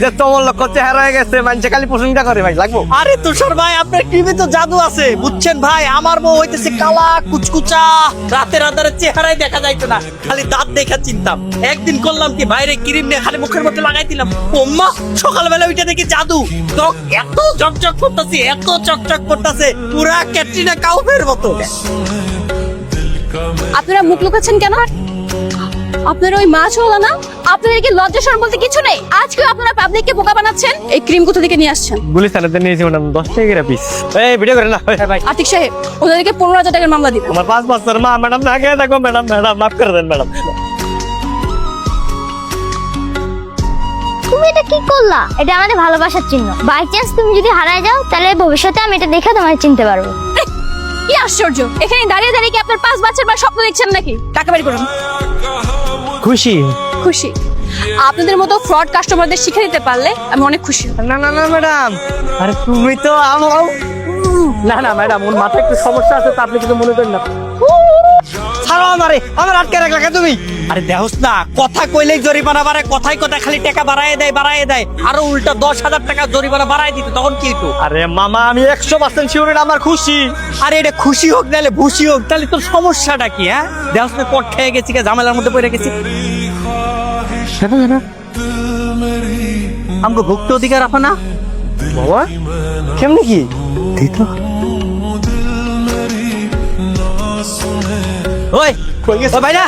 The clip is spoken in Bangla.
যে তোমার লক্ষ্য চেহারা হয়ে গেছে মানুষে খালি প্রশংসা করে ভাই লাগবো? আরে তুষার ভাই আপনার ক্রিমে তো জাদু আছে? বুঝছেন ভাই আমার বউ হইতেছে কালা কুচকুচা রাতে রাতের চেহারায় দেখা যাইতো না। খালি দাঁত দেখা চিনতাম। একদিন করলাম কি বাইরে ক্রিম নিয়ে খালি মুখের মধ্যে লাগাই দিলাম। ওম্মা সকালবেলা ওইটা দেখি জাদু। এত চকচক করতেছে এত চকচক করতেছে পুরা ক্যাটরিনা কাউফের মতো। আপনারা মুখ লুকাচ্ছেন কেন? আপনারা ওই মাছ হলো না? আপনাদের কি লজ্জা শরম বলতে কিছু নেই? আজকে আপনারা পাবলিককে বোকা বানাচ্ছেন এই ক্রিম কোথা থেকে নিয়ে আসছেন? গুলি নিয়েছি ম্যাডাম দশ টাকা করে পিস এই ভিডিও করে না। হ্যাঁ ভাই। আতিক সাহেব ওদেরকে পনেরো হাজার টাকার মামলা দিবেন। আমার পাঁচ বছর মা ম্যাডাম না খেয়ে থাকো ম্যাডাম ম্যাডাম মাফ করে দেন ম্যাডাম তুমি এটা কি করলা? এটা আমাদের ভালোবাসার চিহ্ন। বাই চান্স তুমি যদি হারায় যাও তাহলে ভবিষ্যতে আমি এটা দেখে তোমায় চিনতে পারব। কি আশ্চর্য! এখানে দাঁড়িয়ে দাঁড়িয়ে কি আপনার পাঁচ বাচ্চার বা স্বপ্ন দেখছেন নাকি? টাকা বের করুন। খুশি? খুশি। আপনাদের মতো ফ্রড কাস্টমারদের শিখে দিতে পারলে আমি অনেক খুশি না না না ম্যাডাম। আরে তুমি তো আমার না না ম্যাডাম ওর মাথায় একটু সমস্যা আছে তা আপনি কিন্তু মনে করেন না। আমারে আমার আটকে রাখলা কেন তুমি? আরে দেহস না কথা কইলেই জরিমানা বাড়ায় কথাই কথা খালি টাকা বাড়ায় দেয় বাড়ায় দেয়। আরও উল্টা দশ হাজার টাকা জরিমানা বাড়ায় দিত তখন কি হতো আরে মামা আমি একশো পার্সেন্ট শিওর আমার খুশি। আরে এটা খুশি হোক নাহলে ভুসি হোক তাহলে তোর সমস্যাটা কি হ্যাঁ? দেহস না কট খেয়ে গেছি কে ঝামেলার মধ্যে পড়ে গেছি। আমাকে ভুক্ত অধিকার রাখো না? বাবা কেমনি কি? দিত ওই কই গেছে ও ভাইরা